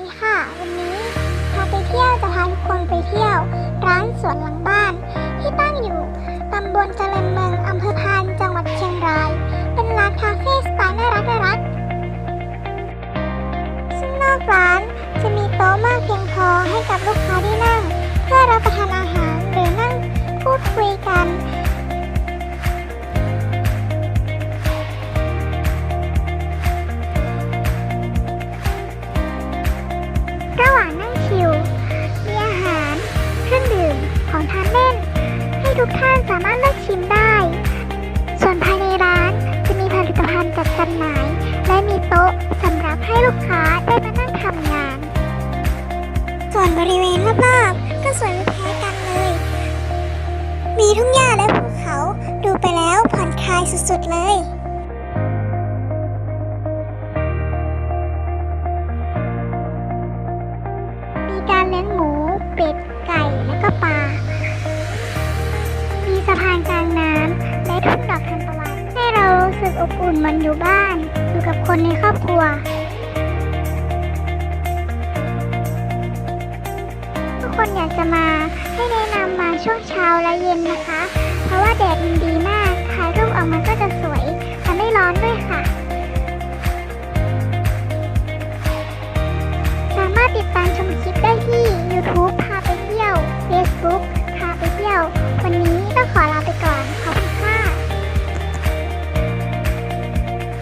ดีค่ะ วันนี้พาไปเที่ยวจะพาทุกคนไปเที่ยว ร้านสวนหลังบ้าน ที่ตั้งอยู่ตำบลเจริญเมืองอำเภอพานจังหวัดเชียงราย เป็นร้านคาเฟ่สไตล์น่ารักน่ารักซึ่งนอกร้านจะมีโต๊ะมากเพียงพอให้กับลูกค้าได้านสามารถเลือกชิมได้ ส่วนภายในร้านจะมีผลิตภัณฑ์จัดจำหน่าย และมีโต๊ะสำหรับให้ลูกค้าได้มานั่งทำงาน ส่วนบริเวณรอบๆก็สวยไม่แพ้กันเลย มีทุ่งหญ้าและภูเขาดูไปแล้วผ่อนคลายสุดๆเลยมีการเลี้ยงหมูเป็ด สะพานกลางน้ำและทุ่งดอกทานตะวันให้เรารู้สึกอบอุ่นเหมันอยู่บ้าน อยู่กับคนในครอบครัวทุกคนอยากจะมาให้แนะนำมาช่วงเช้าและเย็นนะคะ เพราะว่าแดดมันดีมากถ่ายรูปออกมาก็จะสวยและไม่ร้อนด้วยค่ะ